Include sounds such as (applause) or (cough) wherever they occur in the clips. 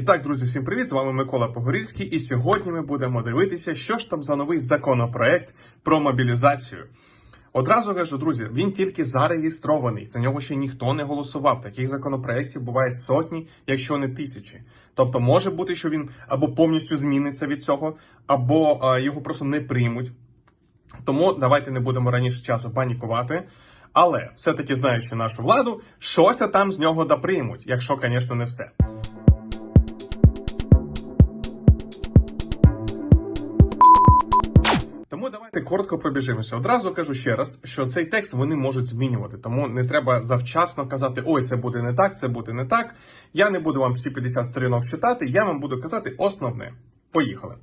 І так, друзі, всім привіт! З вами Микола Погорільський, і сьогодні ми будемо дивитися, що ж там за новий законопроект про мобілізацію. Одразу кажу, друзі, він тільки зареєстрований. За нього ще ніхто не голосував. Таких законопроєктів буває сотні, якщо не тисячі. Тобто може бути, що він або повністю зміниться від цього, або а, його просто не приймуть. Тому давайте не будемо раніше часу панікувати. Але все-таки знаючи нашу владу, щось там з нього да приймуть, якщо, звісно, не все. Тому давайте коротко пробіжимося. Одразу кажу ще раз, що цей текст вони можуть змінювати, тому не треба завчасно казати, ой, це буде не так, це буде не так. Я не буду вам всі 50 сторінок читати, я вам буду казати основне. Поїхали.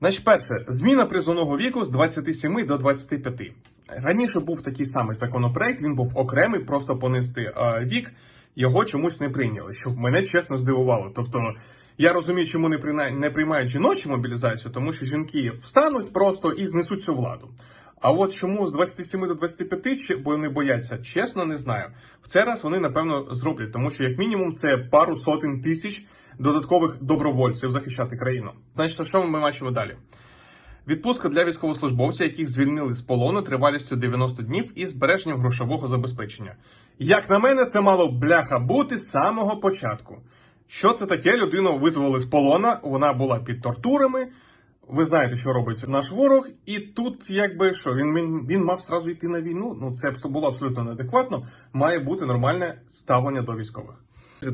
Значить, перше, зміна призовного віку з 27 до 25. Раніше був такий самий законопроект, він був окремий, просто понести вік. Його чомусь не прийняли, що мене чесно здивувало. Тобто, я розумію, чому не не приймають жіночу мобілізацію, тому що жінки встануть просто і знесуть цю владу. А от чому з 27 до 25, чи- бо вони бояться, чесно не знаю. В цей раз вони напевно зроблять, тому що як мінімум це пару сотень тисяч додаткових добровольців захищати країну. Значить, що ми бачимо далі? Відпустка для військовослужбовців, яких звільнили з полону тривалістю 90 днів і збереженням грошового забезпечення. Як на мене, це мало бляха бути з самого початку. Що це таке? Людину визволили з полона, вона була під тортурами. Ви знаєте, що робить наш ворог, і тут, якби що, він, він, він мав сразу йти на війну. Ну це було абсолютно неадекватно. Має бути нормальне ставлення до військових.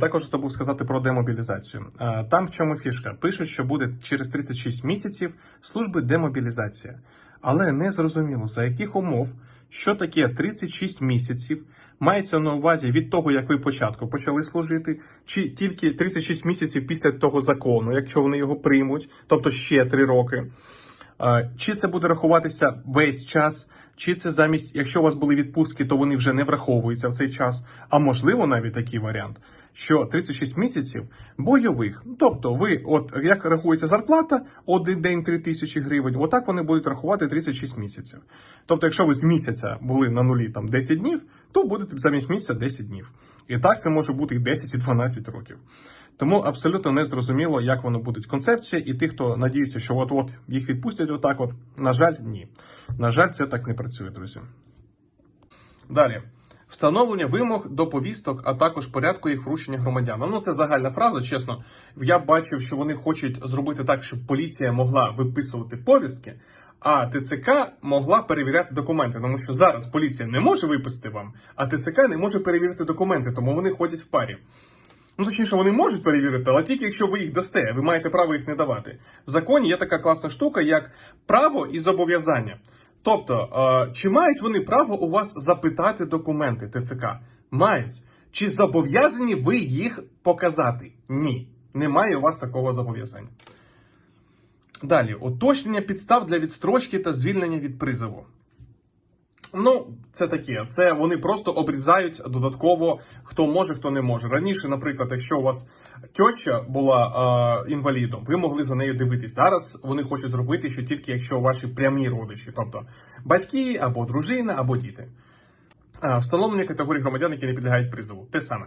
Також забув сказати про демобілізацію. Е, Там в чому фішка? Пишуть, що буде через 36 місяців служби демобілізація. Але не зрозуміло, за яких умов, що таке 36 місяців, мається на увазі від того, як ви початку почали служити, чи тільки 36 місяців після того закону, якщо вони його приймуть, тобто ще 3 роки. Чи це буде рахуватися весь час, чи це замість, якщо у вас були відпустки, то вони вже не враховуються в цей час. А можливо, навіть такий варіант, що 36 місяців бойових. Тобто, ви, от як рахується зарплата, один день 3 тисячі гривень, отак вони будуть рахувати 36 місяців. Тобто, якщо ви з місяця були на нулі там 10 днів, то будете замість місяця 10 днів. І так це може бути і 10, і 12 років. Тому абсолютно не зрозуміло, як воно буде концепція, і ті, хто надіються, що от-от їх відпустять отак, от на жаль, ні. На жаль, це так не працює, друзі. Далі. Встановлення вимог до повісток, а також порядку їх вручення громадянам. Ну, це загальна фраза, чесно. Я бачив, що вони хочуть зробити так, щоб поліція могла виписувати повістки, а ТЦК могла перевіряти документи. Тому що зараз поліція не може виписати вам, а ТЦК не може перевірити документи, тому вони ходять в парі. Ну, точніше, вони можуть перевірити, але тільки якщо ви їх дасте, ви маєте право їх не давати. В законі є така класна штука, як право і зобов'язання. Тобто, е, чи мають вони право у вас запитати документи ТЦК? Мають. Чи зобов'язані ви їх показати? Ні. Немає у вас такого зобов'язання. Далі, уточнення підстав для відстрочки та звільнення від призову. Ну, це таке. Це вони просто обрізають додатково, хто може, хто не може. Раніше, наприклад, якщо у вас теща була е, інвалідом, ви могли за нею дивитись. Зараз вони хочуть зробити, що тільки якщо ваші прямі родичі, тобто батьки або дружина, або діти. Е, встановлення категорії громадян, які не підлягають призову. Те саме.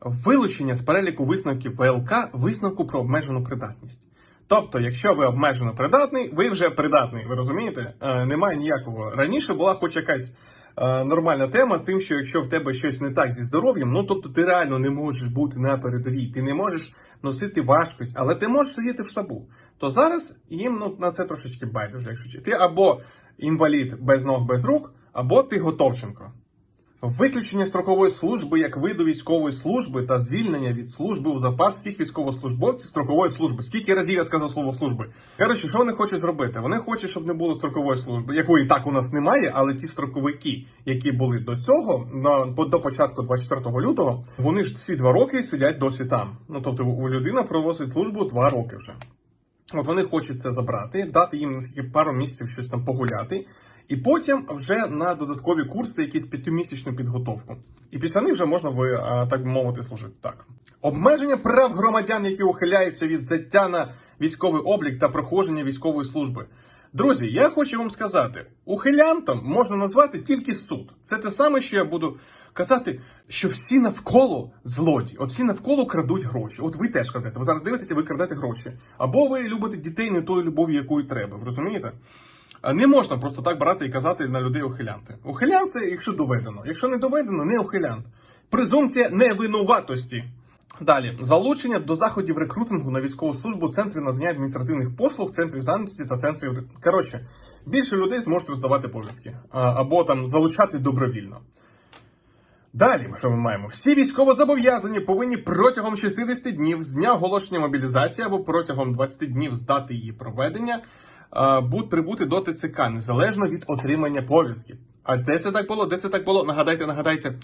Вилучення з переліку висновків ВЛК висновку про обмежену придатність. Тобто, якщо ви обмежено придатний, ви вже придатний, ви розумієте? Е, немає ніякого. Раніше була хоч якась е, нормальна тема, тим, що якщо в тебе щось не так зі здоров'ям, ну тобто ти реально не можеш бути на передовій, ти не можеш носити важкость, але ти можеш сидіти в штабу. То зараз їм ну, на це трошечки байдуже, якщо ти або інвалід без ног, без рук, або ти готовченко. Виключення строкової служби як виду військової служби та звільнення від служби у запас всіх військовослужбовців строкової служби. Скільки разів я сказав слово служби? Коротше, що вони хочуть зробити? Вони хочуть, щоб не було строкової служби, якої так у нас немає, але ті строковики, які були до цього, на до початку 24 лютого, вони ж всі два роки сидять досі там. Ну тобто, у людина проводить службу два роки вже. От вони хочуть це забрати, дати їм наскільки пару місяців щось там погуляти, і потім вже на додаткові курси, якісь п'ятимісячну підготовку. І після них вже можна ви, так мовити, служити. Так. Обмеження прав громадян, які ухиляються від взяття на військовий облік та проходження військової служби. Друзі, я хочу вам сказати: ухилянтом можна назвати тільки суд. Це те саме, що я буду казати, що всі навколо злодії, от всі навколо крадуть гроші. От ви теж крадете. Ви зараз дивитеся, ви крадете гроші. Або ви любите дітей не тою любов'ю, якою треба. Розумієте? Не можна просто так брати і казати на людей ухилянти. Ухилян це якщо доведено. Якщо не доведено, не ухилянт. Презумпція невинуватості. Далі залучення до заходів рекрутингу на військову службу, центрів надання адміністративних послуг, центрів зайнятості та центрів. Коротше, більше людей зможуть роздавати повістки або там залучати добровільно. Далі, що ми маємо? Всі військовозобов'язані повинні протягом 60 днів з дня оголошення мобілізації або протягом 20 днів з дати її проведення прибути до ТЦК незалежно від отримання повістки. А де це так було? Де це так було? Нагадайте, нагадайте.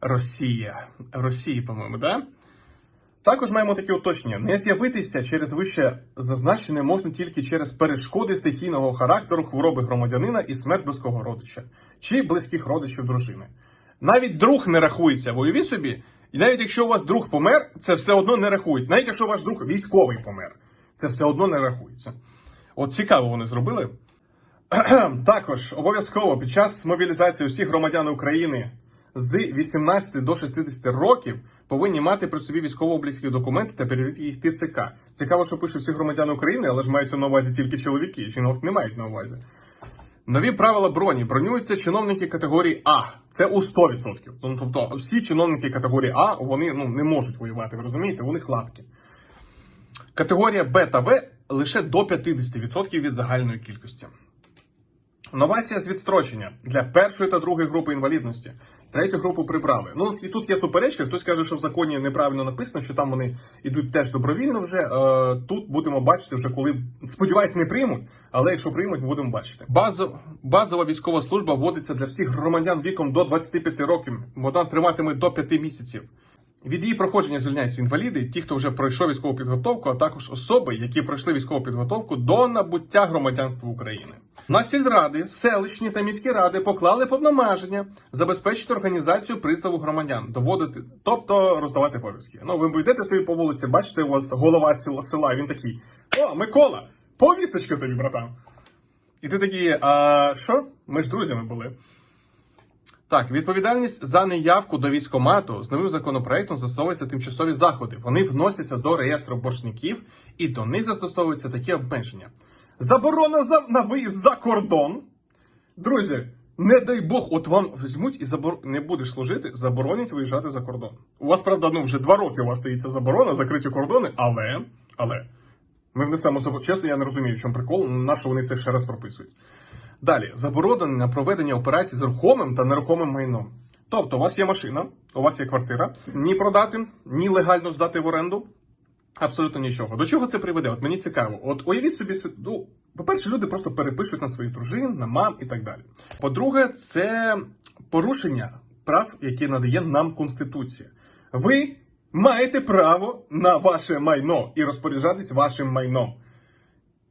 Росія. Росії, по-моєму, да? Також маємо такі уточнення: не з'явитися через вище зазначене можна тільки через перешкоди стихійного характеру, хвороби громадянина і смерть близького родича чи близьких родичів дружини. Навіть друг не рахується, уявіть собі, і навіть якщо у вас друг помер, це все одно не рахується. Навіть якщо ваш друг військовий помер, це все одно не рахується. От цікаво вони зробили. (clears throat) Також обов'язково під час мобілізації усіх громадян України з 18 до 60 років повинні мати при собі військово-облікові документи та перевірити їх ТЦК. Цікаво, що пише всі громадяни України, але ж маються на увазі тільки чоловіки. Жінок не мають на увазі. Нові правила броні бронюються чиновники категорії А. Це у 100%. Ну, Тобто всі чиновники категорії А вони ну, не можуть воювати, ви розумієте? Вони хлапки. Категорія Б та В лише до 50% від загальної кількості. Новація з відстрочення для першої та другої групи інвалідності. Третю групу прибрали. Ну, і тут є суперечка. Хтось каже, що в законі неправильно написано, що там вони йдуть теж добровільно вже. Е, тут будемо бачити вже коли сподіваюсь, не приймуть, але якщо приймуть, будемо бачити. Базо, базова військова служба вводиться для всіх громадян віком до 25 років. Вона триматиме до 5 місяців. Від її проходження звільняються інваліди, ті, хто вже пройшов військову підготовку, а також особи, які пройшли військову підготовку до набуття громадянства України. На сільради, селищні та міські ради поклали повноваження забезпечити організацію призову громадян, доводити, тобто роздавати повістки. Ну, ви йдете собі по вулиці, бачите, у вас голова села, села, він такий: О, Микола, повісточки тобі, братан. І ти такий, а що? Ми ж друзями були. Так, відповідальність за неявку до військомату з новим законопроектом застосовуються тимчасові заходи. Вони вносяться до реєстру боржників, і до них застосовуються такі обмеження. Заборона за на виїзд за кордон. Друзі, не дай Бог, от вам візьмуть і забор... не будеш служити, заборонять виїжджати за кордон. У вас, правда, ну вже два роки у вас стоїть ця заборона, закриті кордони, але, але ми внесемо. Чесно, я не розумію, в чому прикол, на що вони це ще раз прописують. Далі, заборона на проведення операцій з рухомим та нерухомим майном. Тобто, у вас є машина, у вас є квартира, ні продати, ні легально здати в оренду. Абсолютно нічого. До чого це приведе? От мені цікаво. От уявіть собі, ну, по-перше, люди просто перепишуть на своїх дружин, на мам і так далі. По-друге, це порушення прав, які надає нам Конституція. Ви маєте право на ваше майно і розпоряджатись вашим майном.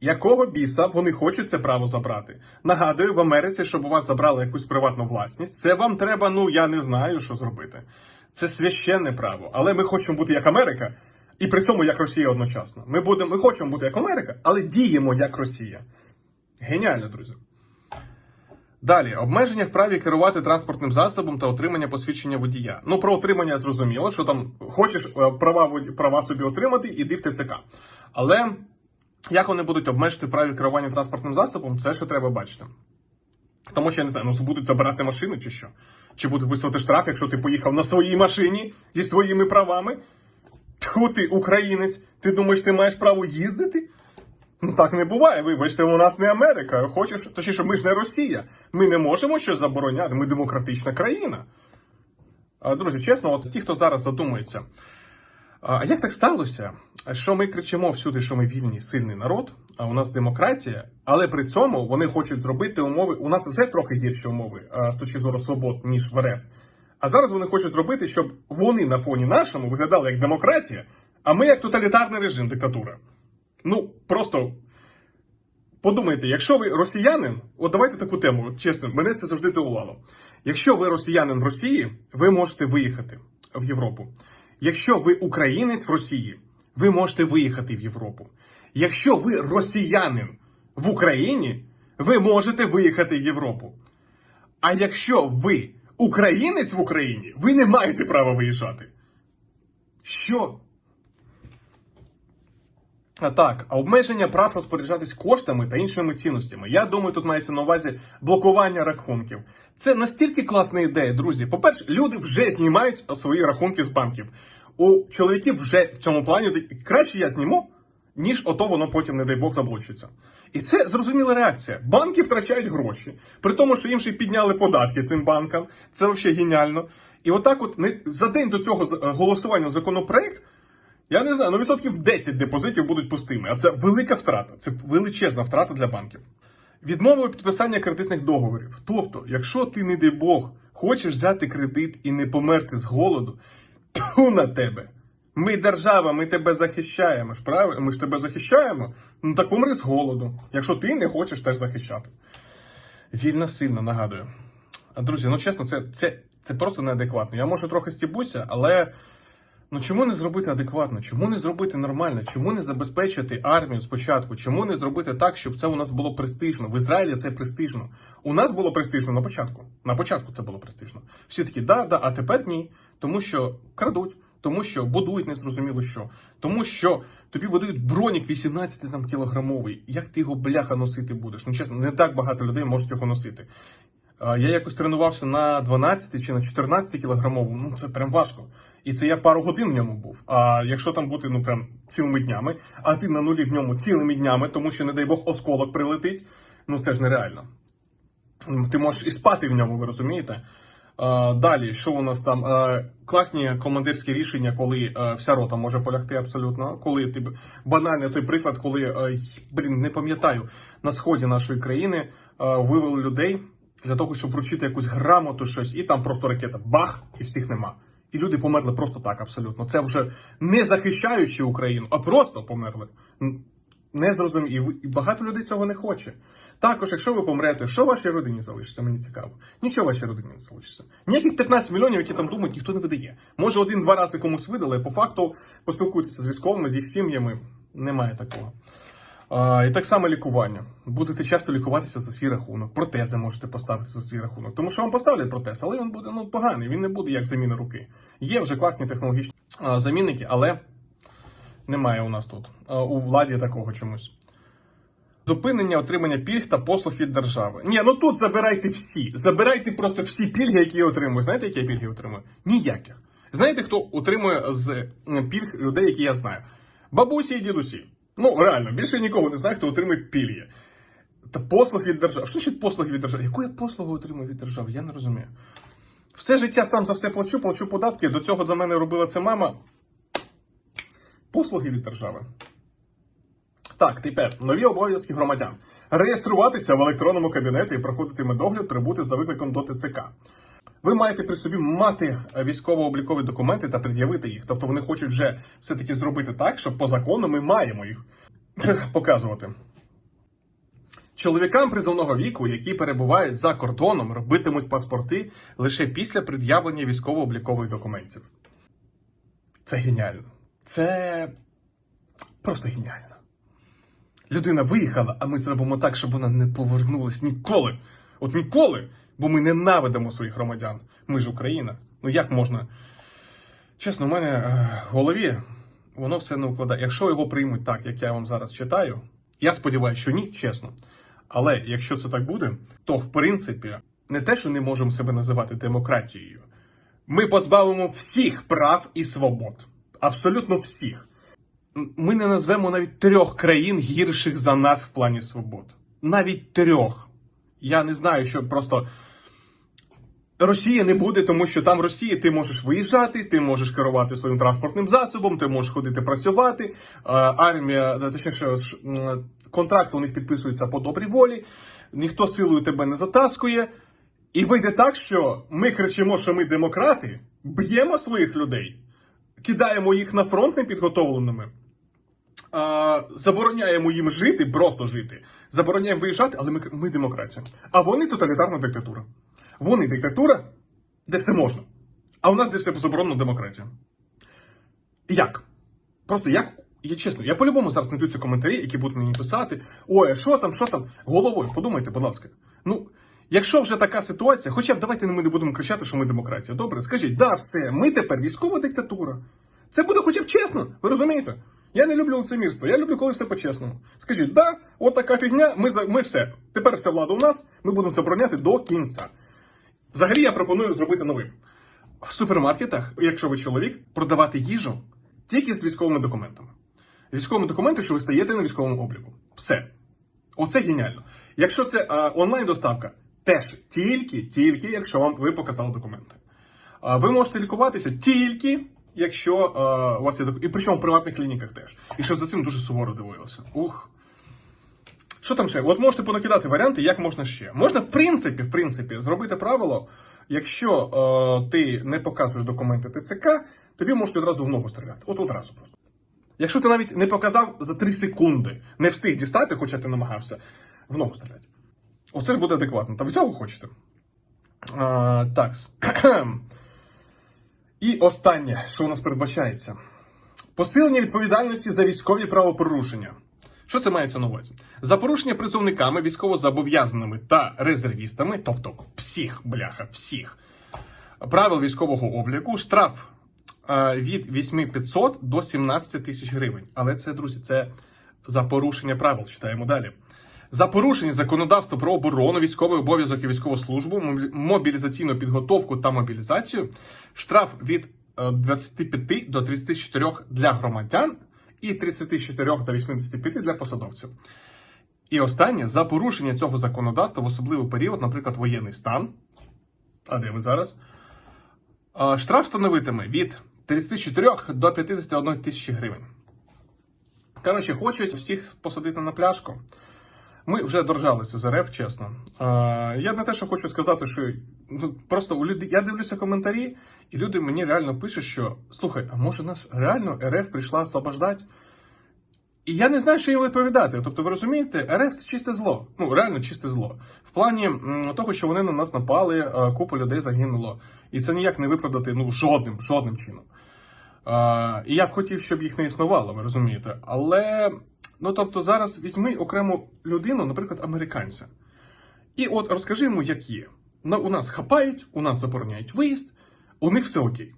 Якого біса вони хочуть це право забрати? Нагадую, в Америці, щоб у вас забрали якусь приватну власність, це вам треба, ну я не знаю, що зробити. Це священне право. Але ми хочемо бути як Америка, і при цьому як Росія одночасно. Ми будемо, ми хочемо бути як Америка, але діємо як Росія. Геніально, друзі. Далі обмеження в праві керувати транспортним засобом та отримання посвідчення водія. Ну, про отримання зрозуміло, що там хочеш е, права права собі отримати, іди в ТЦК. Але як вони будуть обмежити праві керування транспортним засобом, це ще треба бачити. Тому що я не знаю, ну будуть забирати машини чи що? Чи будуть виписувати штраф, якщо ти поїхав на своїй машині зі своїми правами? Тьфу ти, українець, ти думаєш, ти маєш право їздити? Ну так не буває. Вибачте, у нас не Америка. Хочеш, точніше, ми ж не Росія. Ми не можемо щось забороняти. Ми демократична країна. Друзі, чесно, от ті, хто зараз задумується, а як так сталося, що ми кричимо всюди, що ми вільний, сильний народ, а у нас демократія, але при цьому вони хочуть зробити умови. У нас вже трохи гірші умови з точки зору свобод, ніж в РФ. А зараз вони хочуть зробити, щоб вони на фоні нашому виглядали як демократія, а ми як тоталітарний режим, диктатура. Ну, просто подумайте, якщо ви росіянин, от давайте таку тему, чесно, мене це завжди дивувало. Якщо ви росіянин в Росії, ви можете виїхати в Європу. Якщо ви українець в Росії, ви можете виїхати в Європу. Якщо ви росіянин в Україні, ви можете виїхати в Європу. А якщо ви українець в Україні, ви не маєте права виїжджати. Що? Так, обмеження прав розпоряджатись коштами та іншими цінностями. Я думаю, тут мається на увазі блокування рахунків. Це настільки класна ідея, друзі. По-перше, люди вже знімають свої рахунки з банків. У чоловіків вже в цьому плані краще я зніму, ніж ото воно потім, не дай Бог, заблочиться. І це зрозуміла реакція. Банки втрачають гроші, при тому, що їм ще підняли податки цим банкам. Це взагалі геніально. І отак, от не за день до цього е, голосування законопроект. Я не знаю, ну відсотків 10 депозитів будуть пустими, а це велика втрата, це величезна втрата для банків. Відмова у підписання кредитних договорів. Тобто, якщо ти, не дай Бог, хочеш взяти кредит і не померти з голоду, тьфу на тебе. Ми держава, ми тебе захищаємо. Ж правильно? Ми ж тебе захищаємо. Ну так помри з голоду, якщо ти не хочеш теж захищати. Вільно сильно нагадую. А друзі, ну чесно, це, це, це просто неадекватно. Я можу трохи стібуся, але. Ну чому не зробити адекватно? Чому не зробити нормально? Чому не забезпечити армію спочатку? Чому не зробити так, щоб це у нас було престижно? В Ізраїлі це престижно. У нас було престижно на початку. На початку це було престижно. Всі такі, да, да, а тепер ні. Тому що крадуть, тому що будують незрозуміло що. Тому що тобі видають бронік 18 там, кілограмовий. Як ти його бляха носити будеш? Ну чесно, не так багато людей можуть його носити. Я якось тренувався на 12 чи на 14 кілограмовому, ну це прям важко. І це я пару годин в ньому був. А якщо там бути ну прям цілими днями, а ти на нулі в ньому цілими днями, тому що, не дай Бог, осколок прилетить, ну це ж нереально. Ти можеш і спати в ньому, ви розумієте? А, далі, що у нас там? А, класні командирські рішення, коли а, вся рота може полягти абсолютно. Коли ти б- банальний той приклад, коли а, блін, не пам'ятаю, на сході нашої країни а, вивели людей для того, щоб вручити якусь грамоту, щось, і там просто ракета бах, і всіх нема. І люди померли просто так, абсолютно. Це вже не захищаючи Україну, а просто померли. Не зрозумів. І І багато людей цього не хоче. Також, якщо ви помрете, що вашій родині залишиться? Мені цікаво. Нічого вашій родині не залишиться. Ніяких 15 мільйонів, які там думають, ніхто не видає. Може, один-два рази комусь видали, по факту поспілкуйтеся з військовими, з їх сім'ями. Немає такого. І так само лікування. Будете часто лікуватися за свій рахунок. Протези можете поставити за свій рахунок. Тому що вам поставлять протез, але він буде ну, поганий, він не буде як заміна руки. Є вже класні технологічні а, замінники, але немає у нас тут. У владі такого чомусь. Зупинення отримання пільг та послуг від держави. Ні, ну тут забирайте всі. Забирайте просто всі пільги, які я отримую. Знаєте, які я пільги отримую? Ніяких. Знаєте, хто отримує з пільг людей, які я знаю? Бабусі і дідусі. Ну, реально, більше нікого не знаю, хто отримує пільги. Та послуг від держави. Що значить послуги від держави? Яку я послугу отримую від держави? Я не розумію. Все життя сам за все плачу, плачу податки. До цього за мене робила це мама. Послуги від держави. Так, тепер нові обов'язки громадян. Реєструватися в електронному кабінеті і проходити медогляд, прибути за викликом до ТЦК. Ви маєте при собі мати військово-облікові документи та пред'явити їх. Тобто вони хочуть вже все-таки зробити так, що по закону ми маємо їх (clears throat) показувати. Чоловікам призовного віку, які перебувають за кордоном, робитимуть паспорти лише після пред'явлення військово-облікових документів. Це геніально. Це просто геніально. Людина виїхала, а ми зробимо так, щоб вона не повернулась ніколи. От ніколи. Бо ми ненавидимо своїх громадян. Ми ж Україна. Ну як можна? Чесно, в мене е, в голові воно все не укладає. Якщо його приймуть так, як я вам зараз читаю, я сподіваюся, що ні, чесно. Але якщо це так буде, то в принципі не те, що не можемо себе називати демократією, ми позбавимо всіх прав і свобод. Абсолютно всіх. Ми не назвемо навіть трьох країн гірших за нас в плані свобод. Навіть трьох. Я не знаю, що просто. Росія не буде, тому що там в Росії ти можеш виїжджати, ти можеш керувати своїм транспортним засобом, ти можеш ходити працювати. Е, Армія, е, точніше, контракти у них підписуються по добрій волі, ніхто силою тебе не затаскує. І вийде так, що ми кричимо, що ми демократи, б'ємо своїх людей, кидаємо їх на фронт непідготовленими, забороняємо їм жити, просто жити. Забороняємо виїжджати, але ми, ми демократія. А вони тоталітарна диктатура. Вони диктатура, де все можна. А у нас де все заборонено демократія. Як? Просто як, я чесно, я по-любому зараз знайду ці коментарі, які будуть мені писати. Ой, що там, що там? Головою, подумайте, будь ласка. Ну, якщо вже така ситуація, хоча б давайте ми не будемо кричати, що ми демократія. Добре, скажіть, да, все, ми тепер військова диктатура. Це буде хоча б чесно, ви розумієте? Я не люблю лицемірство, я люблю, коли все по-чесному. Скажіть, да, от така фігня, ми, ми все. Тепер вся влада у нас, ми будемо забороняти до кінця. Взагалі я пропоную зробити новим. В супермаркетах, якщо ви чоловік, продавати їжу тільки з військовими документами. Військовими документами, що ви стаєте на військовому обліку. Все. Оце геніально. Якщо це онлайн-доставка, теж тільки, тільки, якщо вам ви показали документи. А, ви можете лікуватися тільки, якщо а, у вас є док- І причому в приватних клініках теж. І що за цим дуже суворо дивилося. Ух. Що там ще? От можете понакидати варіанти, як можна ще. Можна, в принципі, в принципі, зробити правило, якщо е, ти не показуєш документи ТЦК, тобі можуть одразу в ногу стріляти. От одразу просто. Якщо ти навіть не показав за 3 секунди, не встиг дістати, хоча ти намагався, в ногу стріляти. Оце ж буде адекватно. Та ви цього хочете? А, так. (clears throat) І останнє, що у нас передбачається: посилення відповідальності за військові правопорушення. Що це мається на увазі? За порушення призовниками, військовозобов'язаними та резервістами, тобто всіх, бляха, всіх правил військового обліку, штраф е, від 8500 до 17 тисяч гривень. Але це, друзі, це за порушення правил. Читаємо далі. За порушення законодавства про оборону, військовий обов'язок і військову службу, мобілізаційну підготовку та мобілізацію, штраф від е, 25 до 34 для громадян і 34 до 85 для посадовців. І останнє за порушення цього законодавства в особливий період, наприклад, воєнний стан. А де ви зараз? Штраф становитиме від 34 до 51 тисячі гривень. Коротше, хочуть всіх посадити на пляшку. Ми вже доржалися з РФ, чесно. Я не те, що хочу сказати, що ну, просто у людей, я дивлюся коментарі, і люди мені реально пишуть, що слухай, а може нас реально РФ прийшла освобождати? І я не знаю, що їм відповідати. Тобто, ви розумієте, РФ це чисте зло. Ну, реально чисте зло. В плані того, що вони на нас напали, купа людей загинуло. І це ніяк не виправдати ну, жодним, жодним чином. І я б хотів, щоб їх не існувало, ви розумієте. Але, ну тобто, зараз візьми окрему людину, наприклад, американця. І от розкажи йому, як є. У нас хапають, у нас забороняють виїзд, у них все окей.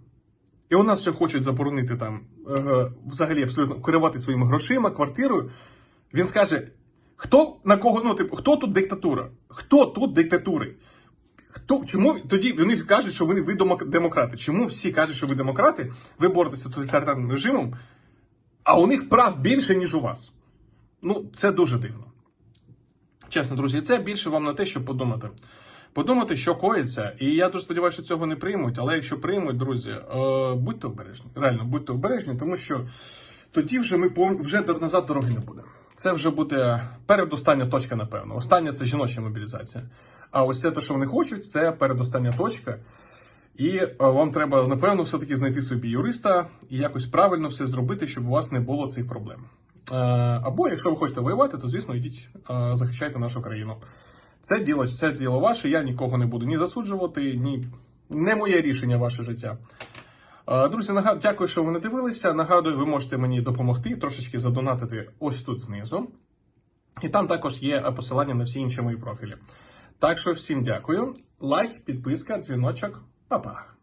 І у нас ще хочуть заборонити там е, взагалі абсолютно керувати своїми грошима, квартирою. Він скаже: хто на кого, ну, типу, хто тут диктатура? Хто тут диктатури? Хто, чому тоді вони кажуть, що вони ви демократи? Чому всі кажуть, що ви демократи, ви боретеся з тоталітарним режимом, а у них прав більше, ніж у вас? Ну, це дуже дивно. Чесно, друзі, це більше вам на те, щоб подумати. Подумати, що коїться, і я дуже сподіваюся, що цього не приймуть. Але якщо приймуть, друзі, е, будьте обережні. Реально, будьте обережні, тому що тоді вже ми пов- вже назад дороги не буде. Це вже буде передостання точка, напевно. Остання це жіноча мобілізація. А ось це те, що вони хочуть, це передостання точка. І е, вам треба, напевно, все-таки знайти собі юриста і якось правильно все зробити, щоб у вас не було цих проблем. Е, Або якщо ви хочете воювати, то звісно йдіть, е, захищайте нашу країну. Це діло, це діло ваше. Я нікого не буду ні засуджувати, ні не моє рішення, ваше життя. Е, Друзі, дякую, що ви не дивилися. Нагадую, ви можете мені допомогти трошечки задонатити ось тут знизу. І там також є посилання на всі інші мої профілі. Так що всім дякую. Лайк, підписка, дзвіночок. Па-па.